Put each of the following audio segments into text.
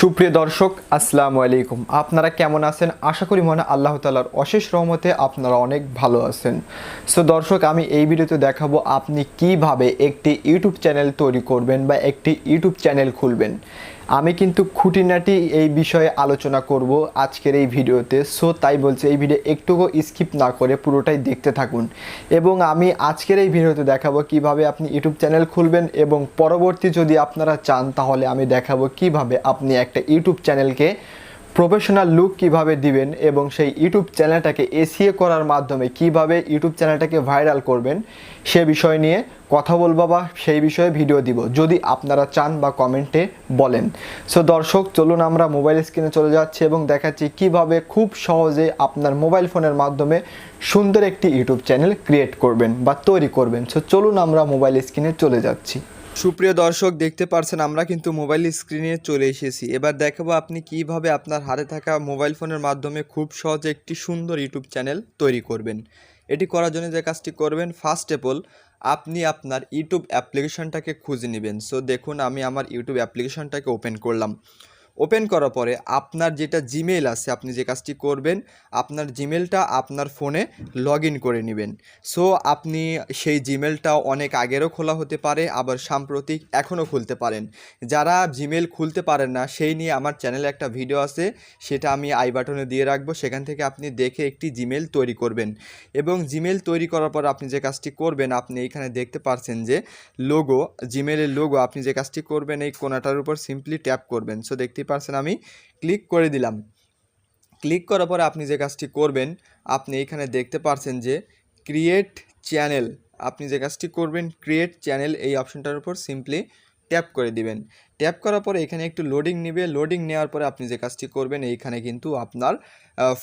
সুপ্রিয় দর্শক, আসসালামু আলাইকুম। আপনারা কেমন আছেন? আশা করি মনে আল্লাহ তালার অশেষ রহমতে আপনারা অনেক ভালো আছেন। সো দর্শক, আমি এই ভিডিওতে দেখাবো আপনি কীভাবে একটি ইউটিউব চ্যানেল তৈরি করবেন বা একটি ইউটিউব চ্যানেল খুলবেন। আমি কিন্তু খুঁটিনাটি এই বিষয়ে আলোচনা করব আজকের এই ভিডিওতে। সো তাই বলছে, এই ভিডিও একটুকু স্কিপ না করে পুরোটাই দেখতে থাকুন। এবং আমি আজকের এই ভিডিওতে দেখাবো কীভাবে আপনি ইউটিউব চ্যানেল খুলবেন এবং পরবর্তী যদি আপনারা চান, তাহলে আমি দেখাবো কীভাবে আপনি একটা ইউটিউব চ্যানেলকে প্রফেশনাল লুক কীভাবে দিবেন এবং সেই ইউটিউব চ্যানেলটাকে এসিএ করার মাধ্যমে কীভাবে ইউটিউব চ্যানেলটাকে ভাইরাল করবেন, সে বিষয় নিয়ে কথা বলব বা সেই বিষয়ে ভিডিও দিব, যদি আপনারা চান বা কমেন্টে বলেন। সো দর্শক, চলুন আমরা মোবাইল স্ক্রিনে চলে যাচ্ছি এবং দেখাচ্ছি কীভাবে খুব সহজে আপনার মোবাইল ফোনের মাধ্যমে সুন্দর একটি ইউটিউব চ্যানেল ক্রিয়েট করবেন বা তৈরি করবেন। সো চলুন আমরা মোবাইল স্ক্রিনে চলে যাচ্ছি। সুপ্রিয় দর্শক, দেখতে পারছেন আমরা কিন্তু মোবাইল স্ক্রিনে চলে এসেছি। এবার দেখাবো আপনি কীভাবে আপনার হাতে থাকা মোবাইল ফোনের মাধ্যমে খুব সহজে একটি সুন্দর ইউটিউব চ্যানেল তৈরি করবেন। এটি করার জন্য যে কাজটি করবেন ফার্স্ট অফ অল আপনি আপনার ইউটিউব অ্যাপ্লিকেশনটাকে খুঁজে নেবেন। সো দেখুন, আমি আমার ইউটিউব অ্যাপ্লিকেশনটাকে ওপেন করলাম। ওপেন করার পরে আপনার যেটা জিমেল আছে, আপনি যে কাজটি করবেন, আপনার জিমেলটা আপনার ফোনে লগ করে নেবেন। সো আপনি সেই জিমেলটা অনেক আগেরও খোলা হতে পারে, আবার সাম্প্রতিক এখনও খুলতে পারেন। যারা জিমেল খুলতে পারেন না, সেই নিয়ে আমার চ্যানেলে একটা ভিডিও আছে, সেটা আমি আই বাটনে দিয়ে রাখব, সেখান থেকে আপনি দেখে একটি জিমেল তৈরি করবেন। এবং জিমেল তৈরি করার পর আপনি যে কাজটি করবেন, আপনি এইখানে দেখতে পারছেন যে লোগো জিমেলের লোগো আপনি যে কাজটি করবেন, এই কোনাটার উপর সিম্পলি ট্যাপ করবেন। সো দেখতেই পারছেন আমি ক্লিক করে দিলাম। ক্লিক করার পরে আপনি যে কাজটি করবেন, আপনি এখানে দেখতে পারছেন যে ক্রিয়েট চ্যানেল আপনি যে কাজটি করবেন ক্রিয়েট চ্যানেল এই অপশনটার উপর সিম্পলি ট্যাপ করে দিবেন। ট্যাপ করার পরে এখানে একটু লোডিং নেবে। লোডিং নেওয়ার পরে আপনি যে কাজটি করবেন, এইখানে কিন্তু আপনার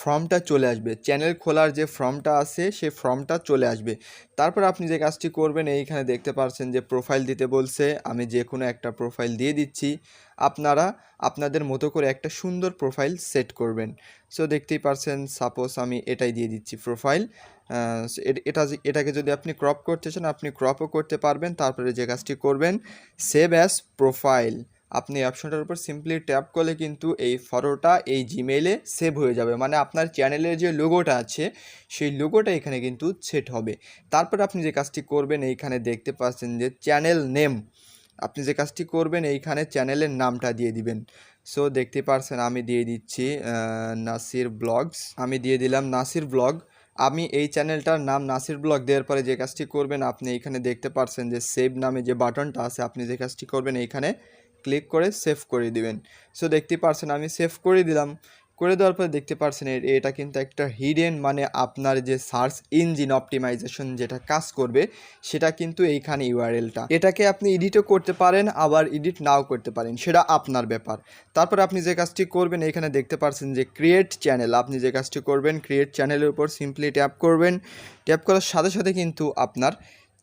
ফর্মটা চলে আসবে। চ্যানেল খোলার যে ফর্মটা আছে সেই ফর্মটা চলে আসবে। তারপর আপনি যে কাজটি করবেন, এইখানে দেখতে পাচ্ছেন যে প্রোফাইল দিতে বলছে। আমি যে কোনো একটা প্রোফাইল দিয়ে দিচ্ছি। আপনারা আপনাদের মতো করে একটা সুন্দর প্রোফাইল সেট করবেন। সো দেখতেই পারছেন সাপোজ আমি এটাই দিয়ে দিচ্ছি প্রোফাইল এটা এটাকে যদি আপনি ক্রপ করতে চান, আপনি ক্রপও করতে পারবেন, তারপরে যে কাজটি করবেন সেভ অ্যাজ প্রোফাইল আপনি অপশনটার উপর সিম্পলি ট্যাপ করলে কিন্তু এই ফটোটা এই জিমেইলে সেভ হয়ে যাবে। মানে আপনার চ্যানেলের যে লোগোটা আছে, সেই লোগোটা এখানে কিন্তু সেট হবে। তারপর আপনি যে কাজটি করবেন, এইখানে দেখতে পাচ্ছেন যে চ্যানেল নেম আপনি যে কাজটি করবেন, এইখানে চ্যানেলের নামটা দিয়ে দিবেন। সো দেখতে পারছেন আমি দিয়ে দিচ্ছি নাসির ব্লগস। আমি দিয়ে দিলাম নাসির ব্লগ। আমি এই চ্যানেলটার নাম নাসির ব্লগ। দেওয়ার পরে যে কাজটি করবেন, আপনি এখানে দেখতে পারছেন যে সেভ নামে যে বাটনটা আছে, আপনি যে কাজটি করবেন, এইখানে ক্লিক করে সেভ করে দিবেন। সো দেখতে পারছেন আমি সেভ করে দিলাম। করে দেওয়ার পরে দেখতে পারছেন এটা কিন্তু একটা হিডেন মানে আপনার যে সার্চ ইঞ্জিন অপটিমাইজেশন যেটা কাজ করবে, সেটা কিন্তু এইখানে ইউআরএলটা এটাকে আপনি এডিটও করতে পারেন, আবার এডিট নাও করতে পারেন, সেটা আপনার ব্যাপার। তারপর আপনি যে কাজটি করবেন, এখানে দেখতে পারছেন যে ক্রিয়েট চ্যানেল আপনি যে কাজটি করবেন ক্রিয়েট চ্যানেলের উপর সিম্পলি ট্যাপ করবেন। ট্যাপ করার সাথে সাথে কিন্তু আপনার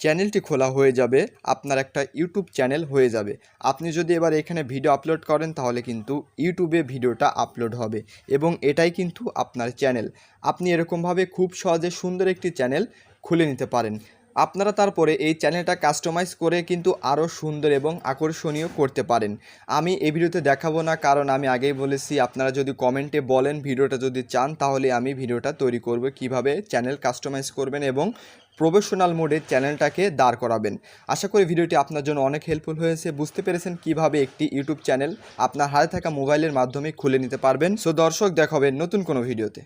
চ্যানেলটি খোলা হয়ে যাবে, আপনার একটা ইউটিউব চ্যানেল হয়ে যাবে। আপনি যদি এবার এখানে ভিডিও আপলোড করেন, তাহলে কিন্তু ইউটিউবে ভিডিওটা আপলোড হবে এবং এটাই কিন্তু আপনার চ্যানেল। আপনি এরকমভাবে খুব সহজে সুন্দর একটি চ্যানেল খুলে নিতে পারেন। আপনারা তারপরে এই চ্যানেলটা কাস্টমাইজ করে কিন্তু আরও সুন্দর এবং আকর্ষণীয় করতে পারেন। আমি এই ভিডিওতে দেখাবো না, কারণ আমি আগেই বলেছি, আপনারা যদি কমেন্টে বলেন ভিডিওটা যদি চান, তাহলে আমি ভিডিওটা তৈরি করব, কীভাবে চ্যানেল কাস্টমাইজ করবেন এবং প্রফেশনাল মোডে চ্যানেলটাকে দাঁড় করাবেন। আশা করি ভিডিওটি আপনার জন্য অনেক হেল্পফুল হয়েছে। বুঝতে পেরেছেন কীভাবে একটি ইউটিউব চ্যানেল আপনার হাতে থাকা মোবাইলের মাধ্যমে খুলে নিতে পারবেন। সো দর্শক, দেখাবেন নতুন কোনো ভিডিওতে।